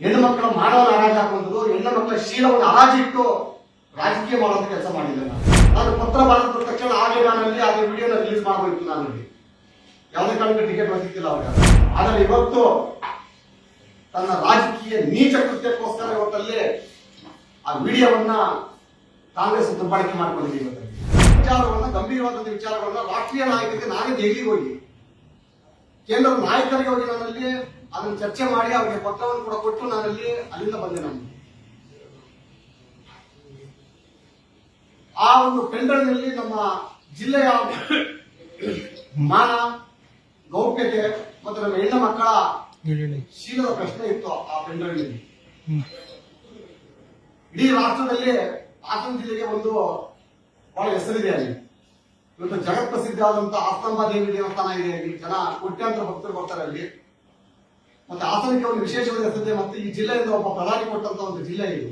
ಹೆಣ್ಣು ಮಕ್ಕಳು ಮಾನವನ ಹರಾಜು ಹಾಕುವಂಥದ್ದು ಹೆಣ್ಣು ಮಕ್ಕಳ ಶೀಲವನ್ನು ಹರಾಜಿಟ್ಟು ರಾಜಕೀಯ ಮಾಡುವಂತ ಕೆಲಸ ಮಾಡಿದ್ದೆ ನಾನು ಪತ್ರ ಬರೆದ ತಕ್ಷಣ ಆಗಲೇ ನಾನಲ್ಲಿ ವಿಡಿಯೋನ ರಿಲೀಸ್ ಮಾಡಬೇಕು ನಾನಲ್ಲಿ ಯಾವುದೇ ಕಾರಣಕ್ಕೆ ಟಿಕೆಟ್ ಸಿಕ್ಕಿಲ್ಲ ಅವಾಗ. ಆದರೆ ಇವತ್ತು ತನ್ನ ರಾಜಕೀಯ ನೀಚ ಕೃತ್ಯಕ್ಕೋಸ್ಕರ ಇವತ್ತಲ್ಲಿ ಆ ವಿಡಿಯೋವನ್ನ ಕಾಂಗ್ರೆಸ್ ದುರ್ಬಳಕೆ ಮಾಡಿಕೊಂಡಿದೆ ಇವತ್ತಲ್ಲಿ. ವಿಚಾರವನ್ನ ಗಂಭೀರವಾದ ವಿಚಾರಗಳನ್ನ ರಾಷ್ಟ್ರೀಯ ನಾಯಕರಿಗೆ ನಾನೇ ದೆಹಲಿಗೆ ಹೋಗಿ. ಕೇಂದ್ರ ನಾಯಕರಿಗೆ ಹೋಗಿ ನಾನಲ್ಲಿ ಅದನ್ನು ಚರ್ಚೆ ಮಾಡಿ ಅವರಿಗೆ ಪತ್ರವನ್ನು ಕೂಡ ಕೊಟ್ಟು ನಾನಲ್ಲಿ ಅಲ್ಲಿಂದ ಬಂದೆ ನಾನು. ಆ ಒಂದು ಟೆಂಡರ್ನಲ್ಲಿ ನಮ್ಮ ಜಿಲ್ಲೆಯ ಮಾನ ಗೌಪ್ಯತೆ ಮತ್ತು ನಮ್ಮ ಹೆಣ್ಣು ಮಕ್ಕಳ ಶೀಲದ ಪ್ರಶ್ನೆ ಇತ್ತು ಆ ಟೆಂಡರ್ನಲ್ಲಿ ಇಡೀ ರಾಷ್ಟ್ರದಲ್ಲಿ ಹಾಸನ ಜಿಲ್ಲೆಗೆ ಒಂದು ಬಹಳ ಹೆಸರಿದೆ ಅಲ್ಲಿ. ಇವತ್ತು ಜಗತ್ ಪ್ರಸಿದ್ಧ ಆದಂತಹ ಆಸ್ತಂಭ ದೇವಿ ದೇವಸ್ಥಾನ ಇದೆ. ಅಲ್ಲಿ ಜನ ಕೋಟ್ಯಾಂತರ ಭಕ್ತರು ಬರ್ತಾರೆ ಅಲ್ಲಿ. ಮತ್ತೆ ಹಾಸನಕ್ಕೆ ಒಂದು ವಿಶೇಷವಾದ ಹೆಸರಿದೆ ಮತ್ತೆ ಈ ಜಿಲ್ಲೆಯಿಂದ ಒಬ್ಬ ಪ್ರಧಾನಿ ಕೊಟ್ಟಂತ ಒಂದು ಜಿಲ್ಲೆ ಇದು.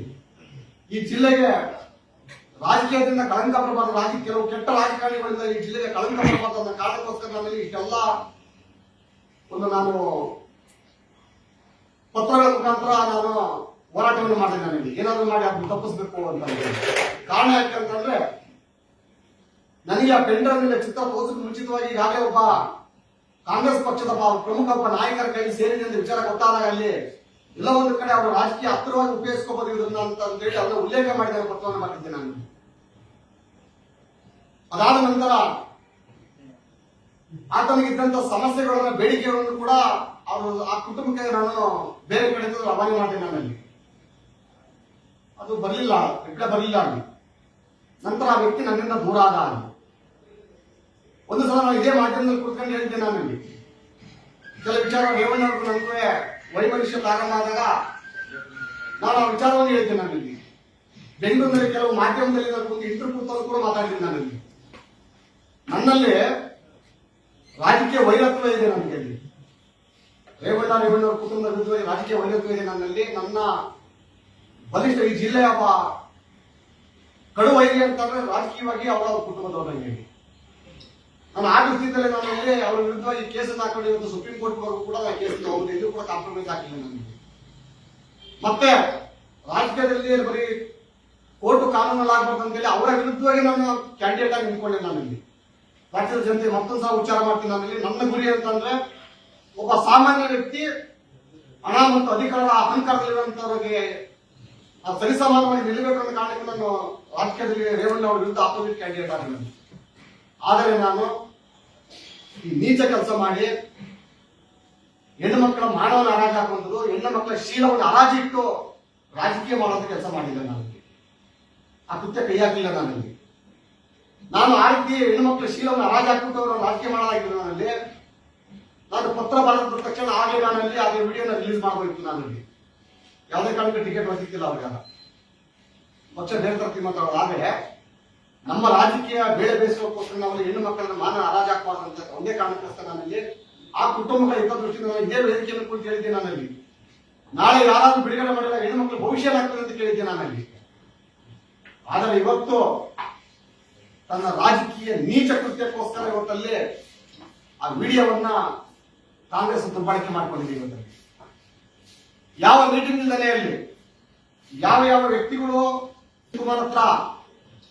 ಈ ಜಿಲ್ಲೆಗೆ ರಾಜಕೀಯದಿಂದ ಕಳಂಕ ಬರಬಾರ್ದು ರಾಜ ಕೆಲವು ಕೆಟ್ಟ ರಾಜಕಾರಣಿಗಳಿಂದ ಈ ಜಿಲ್ಲೆಗೆ ಕಳಂಕ ಬರಬಾರ್ದು ಕಾರಣಕ್ಕೋಸ್ಕರ ನನ್ನಲ್ಲಿ ಇಷ್ಟೆಲ್ಲ ಒಂದು ನಾನು ಪತ್ರಗಳ ಮುಖಾಂತರ ನಾನು ಹೋರಾಟವನ್ನು ಮಾಡಿದೆ ನನಗೆ ಏನಾದರೂ ಮಾಡಿ ಅದನ್ನು ತಪ್ಪಿಸ್ಬೇಕು ಅಂತ ಕಾರಣ ಕಾರಣ ಯಾಕಂತಂದ್ರೆ ನನಗೆ ಆ ಪೆಂಡರ್ ಮೇಲೆ ಚಿತ್ರ ತೋರಿಸಲು ಮುಂಚಿತವಾಗಿ ಈಗಾಗಲೇ ಒಬ್ಬ ಕಾಂಗ್ರೆಸ್ ಪಕ್ಷದ ಪ್ರಮುಖ ಒಬ್ಬ ನಾಯಕರ ಕೈ ಸೇರಿದೆ ಎಂದು ವಿಚಾರ ಗೊತ್ತಾದಾಗ ಅಲ್ಲಿ ಎಲ್ಲ ಒಂದು ಕಡೆ ಅವರು ರಾಜಕೀಯ ಹತ್ತಿರವಾಗಿ ಉಪಯೋಗಿಸ್ಕೋಬಹುದು ಅಂತ ಹೇಳಿ ಅದನ್ನ ಉಲ್ಲೇಖ ಮಾಡಿದ ಪತ್ರವನ್ನು ಮಾಡಿದ್ದೆ ನಾನು. ಅದಾದ ನಂತರ ಆತನಿಗಿದ್ದಂತ ಸಮಸ್ಯೆಗಳನ್ನ, ಬೇಡಿಕೆಗಳನ್ನು ಕೂಡ ಅವರು ಆ ಕುಟುಂಬಕ್ಕೆ ನಾನು ಬೇರೆ ಕಡೆ ರವಾನೆ ಮಾಡಿದೆ ನಾನಲ್ಲಿ ಅದು ಬರಲಿಲ್ಲ ರಿಪ್ಲೈ ಬರಲಿಲ್ಲ ನಂತರ ಆ ವ್ಯಕ್ತಿ ನನ್ನಿಂದ ದೂರ ಆದ ಅಲ್ಲಿ ಒಂದು ಸಲ ನಾವು ಇದೇ ಮಾಧ್ಯಮದಲ್ಲಿ ಕುತ್ಕೊಂಡು ನಾನು ಇಲ್ಲಿ ಕೆಲ ವಿಚಾರ ರೇವಣ್ಣ ಅವರು ನನಗೆ ವೈಮನುಷ್ಯ ಪ್ರಾರಂಭ ಆದಾಗ ನಾನು ಆ ವಿಚಾರವನ್ನು ಹೇಳಿದ್ದೆ ಇಲ್ಲಿ ಬೆಂಗಳೂರಿನಲ್ಲಿ ಕೆಲವು ಮಾಧ್ಯಮದಲ್ಲಿ ನಾನು ಒಂದು ಇಂಟರ್ ಕೂಡ ಮಾತಾಡಿದ್ದೆ ಇಲ್ಲಿ ನನ್ನಲ್ಲಿ ರಾಜಕೀಯ ವೈರತ್ವ ಇದೆ ನನಗೆ ರೇವಣ್ಣ, ರೇವಣ್ಣವ್ರ ಕುಟುಂಬದ ವಿರುದ್ಧ ರಾಜಕೀಯ ವೈರತ್ವ ಇದೆ ನನ್ನಲ್ಲಿ ನನ್ನ ಬಲಿಷ್ಠ ಈ ಜಿಲ್ಲೆಯ ಒಬ್ಬ ಕಡು ವೈರಿ ಅಂತಂದ್ರೆ ರಾಜಕೀಯವಾಗಿ ಅವರ ಕುಟುಂಬದವರಂಗೆ ನಾನು ಆ ದೃಷ್ಟಿಯಿಂದಲೇ ನಾನು ಅಂದ್ರೆ ಅವರ ವಿರುದ್ಧ ಈ ಕೇಸನ್ನು ಇವತ್ತು ಸುಪ್ರೀಂ ಕೋರ್ಟ್ ವರೆಗೂ ಕೂಡ ಆ ಕೇಸ್ ತಗೊಂಡು ಇದು ಕೂಡ ಕಾಂಪ್ರಮೈಸ್ ಆಗಿಲ್ಲ ನನಗೆ ಮತ್ತೆ ರಾಜಕೀಯದಲ್ಲಿ ಬರೀ ಕೋರ್ಟ್ ಕಾನೂನಲ್ಲಿ ಆಗ್ಬಾರ್ದು ಅಂತೇಳಿ ಅವರ ವಿರುದ್ಧವಾಗಿ ನಾನು ಕ್ಯಾಂಡಿಡೇಟ್ ಆಗಿ ನಿಂತ್ಕೊಂಡೆ ಇಲ್ಲಿ. ರಾಜ್ಯದ ಜನತೆ ಮತ್ತೊಂದು ಸಹ ಉಚ್ಚಾರ ಮಾಡ್ತೀನಿ ಇಲ್ಲಿ. ನನ್ನ ಗುರಿ ಅಂತಂದ್ರೆ ಒಬ್ಬ ಸಾಮಾನ್ಯ ವ್ಯಕ್ತಿ ಹಣ ಮತ್ತು ಅಧಿಕಾರದ ಅಹಂಕಾರದಲ್ಲಿರುವಂತವರಿಗೆ ಆ ಸರಿಸಮಾನವಾಗಿ ನಿಲ್ಲಬೇಕು ಅನ್ನೋ ಕಾರಣಕ್ಕೆ ನಾನು ರಾಜಕೀಯದಲ್ಲಿ ರೇವಣ್ಣ ಅವರ ವಿರುದ್ಧ ಆಪೋಸಿಟ್ ಕ್ಯಾಂಡಿಡೇಟ್ ಆಗಿಲ್ಲ ಆದರೆ ನಾನು ಈ ನೀಚ ಕೆಲಸ ಮಾಡಿ ಹೆಣ್ಣು ಮಕ್ಕಳ ಮಾನವನ ಹರಾಜು ಹಾಕುವಂಥದ್ದು, ಹೆಣ್ಣು ಮಕ್ಕಳ ಶೀಲವನ್ನು ಹರಾಜಿಟ್ಟು ರಾಜಕೀಯ ಮಾಡೋದು ಕೆಲಸ ಮಾಡಿದ್ದೆ ನಾನು. ಆ ಕೃತ್ಯ ಕೈ ಹಾಕಲಿಲ್ಲ ನನಗೆ ನಾನು ಆ ರೀತಿ ಹೆಣ್ಣು ಮಕ್ಕಳ ಶೀಲವನ್ನು ಹರಾಜು ಹಾಕ್ಬಿಟ್ಟು ಅವರು ರಾಜಕೀಯ ಮಾಡಲಾಗಿಲ್ಲ ನನ್ನಲ್ಲಿ ನಾನು ಪತ್ರ ಬರೆದ ತಕ್ಷಣ ಆಗಲೇ ನಾನಲ್ಲಿ ಅದೇ ವಿಡಿಯೋನ ರಿಲೀಸ್ ಮಾಡಬೇಕು ನಾನಲ್ಲಿ ಯಾವುದೇ ಕಾರಣಕ್ಕೆ ಟಿಕೆಟ್ ಬರ್ತಿತ್ತಿಲ್ಲ ಅವ್ರಿಗಾಗ ಪಕ್ಷ ಬೇರೆ ಮಾತಾಡೋದು ಆದರೆ ನಮ್ಮ ರಾಜಕೀಯ ಬೇಳೆ ಬೇಯಿಸೋಕ್ಕೋಸ್ಕರ ನಾವು ಹೆಣ್ಣು ಮಕ್ಕಳನ್ನ ಮಾನ ಹರಾಜಾಕಬಾರ್ದು ಅಂತ ಒಂದೇ ಕಾರಣಕ್ಕೋಸ್ಕರ ನಾನಲ್ಲಿ ಆ ಕುಟುಂಬಗಳ ಹಿತದೃಷ್ಟಿಯಿಂದ ನಾನು ಇದೇ ವೇದಿಕೆಯನ್ನು ಕುರಿತು ಹೇಳಿದ್ದೆ ನಾನಲ್ಲಿ. ನಾಳೆ ಯಾರಾದ್ರೂ ಬಿಡುಗಡೆ ಮಾಡಿಲ್ಲ ಹೆಣ್ಣು ಮಕ್ಕಳು ಭವಿಷ್ಯ ಆಗ್ತದೆ ಅಂತ ಕೇಳಿದ್ದೆ ನಾನಲ್ಲಿ. ಆದರೆ ಇವತ್ತು ತನ್ನ ರಾಜಕೀಯ ನೀಚ ಕೃತ್ಯಕ್ಕೋಸ್ಕರ ಇವತ್ತಲ್ಲಿ ಆ ವಿಡಿಯೋವನ್ನ ಕಾಂಗ್ರೆಸ್ ದುರ್ಬಳಕೆ ಮಾಡಿಕೊಂಡಿದೆ ಇವತ್ತಲ್ಲಿ. ಯಾವ ಮೀಟಿಂಗ್ ನೆಲೆಯಲ್ಲಿ ಯಾವ ಯಾವ ವ್ಯಕ್ತಿಗಳು ಕುಮಾರ್ ಹತ್ರ